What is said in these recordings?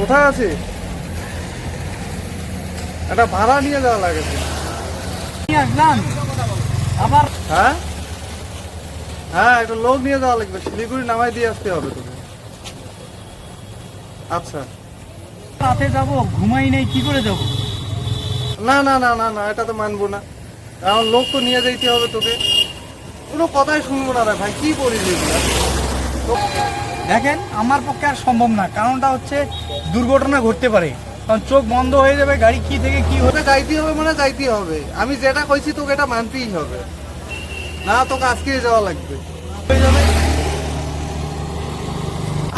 কোথায় আছে? একটা ভাড়া নিয়ে যাওয়া লাগে। তো। নিয়ে আসলাম। আবার হ্যাঁ? হ্যাঁ একটা লোক নিয়ে যাওয়া লাগবে। শিলিগুড়ি নামাই দিয়ে আসতে হবে তোকে। আচ্ছা। রাতে যাব ঘুমাই নেই কি করে যাব? না না না না না এটা তো মানবো না। এখন লোক তো নিয়ে যাইতে হবে তোকে। কোনো কথাই শুনব না রে ভাই কি? তো- দেখেন আমার পক্ষে আর সম্ভব না। কারণটা হচ্ছে দুর্ঘটনা ঘটতে পারে। কারণ চোখ বন্ধ হয়ে যাবে গাড়ি কি থেকে কি হতে তোকে যাইতে হবে মানে যাইতে হবে। আমি যেটা কইছি তোকে এটা মানতেই হবে। না তোকে আজকে যাওয়া লাগবে।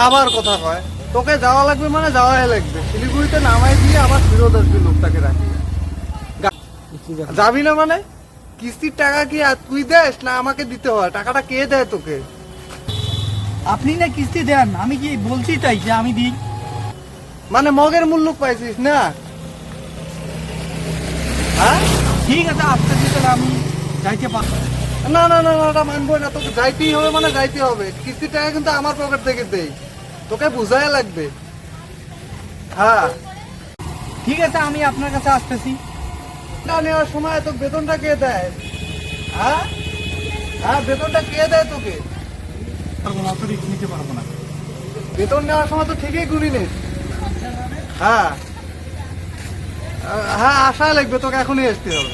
আবার কথা কয় তোকে যাওয়া লাগবে মানে যাওয়াই লাগবে। শিলিগুড়িতে নামাই দিয়ে আবার ফেরত আসবে লোকটাকে রাখি যাবি না মানে? কিস্তির টাকা কি আর তুই দেস না আমাকে দিতে হয়? টাকাটা কে দেয় তোকে? আপনি না কিস্তি দেন আমি কি বলছি তাই যে আমি দিই? মানে মগের মূল্য পাইছিস না? হ্যাঁ? ঠিক আছে আস্তে আস্তে আমি যাইতে পারব না না না না ওটা মানবো না তোকে যাইতেই হবে মানে যাইতে হবে। কিস্তির টাকা কিন্তু আমার পকেট থেকে দেই। তোকে বুঝাই লাগবে। হ্যাঁ। ঠিক আছে আমি আপনার কাছে আসতেছি। না নেওয়ার সময় তো বেতনটা কে দেয়? হ্যাঁ? হ্যাঁ বেতনটা কে দেয় তোকে? নিতে পারব না। বেতন নেওয়ার সময় তো ঠিকই হ্যাঁ। হ্যাঁ লাগবে, তোকে এখনই আসতে হবে।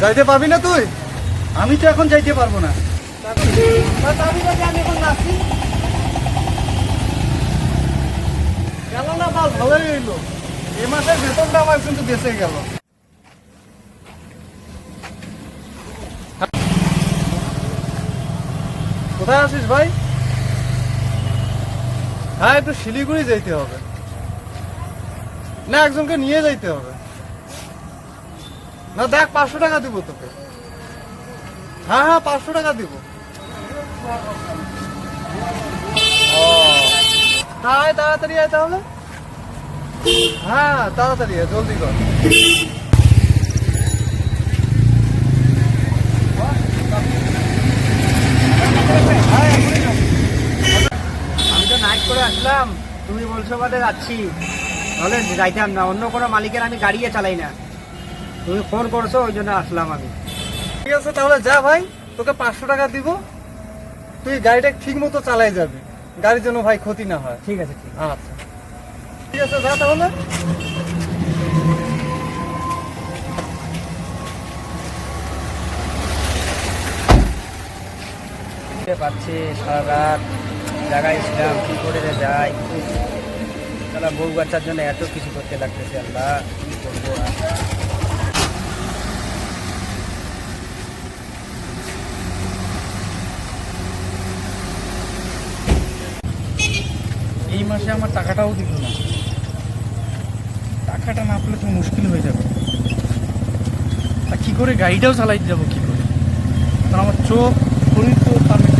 যাইতে পারবি না তুই? আমি তো এখন যাইতে পারব না। না ভালোই হইল। এ মাসের বেতনটা আমার কিন্তু বেঁচে গেল। কোথায় আছিস ভাই? হ্যাঁ একটু শিলিগুড়ি যাইতে হবে। না, একজনকে নিয়ে যাইতে হবে। না, দেখ, পাঁচশো টাকা দিব তোকে। হ্যাঁ হ্যাঁ পাঁচশো টাকা দিব। তাড়াতাড়ি আয় তাহলে হ্যাঁ তাড়াতাড়ি জলদি কর। আমি তো নাইট করে আসলাম তুমি বলছো বাদে যাচ্ছি। তাহলে যাইতাম না অন্য কোনো মালিকের আমি গাড়িয়ে চালাই না। তুমি ফোন করছ ওই জন্য আসলাম আমি। ঠিক আছে তাহলে যা ভাই তোকে পাঁচশো টাকা দিব। তুই গাড়িটা ঠিক মতো চালাই যাবি। গাড়ির জন্য ভাই ক্ষতি না হয়। ঠিক আছে ঠিক আচ্ছা। ঠিক আছে, যা তাহলে পারছি সারা রাত জায়গায় ছিলাম, কি করে যাই। তারা বউ বাচ্চার জন্য এত কিছু করতে লাগতেছে আল্লাহ, কি করব এই মাসে আমার টাকাটাও দিল না। টাকাটা না পেলে তো মুশকিল হয়ে যাবে। আর কী করে গাড়িটাও চালাইতে যাব কী করে? কারণ আমার চোখ, শরীর তো পারমিট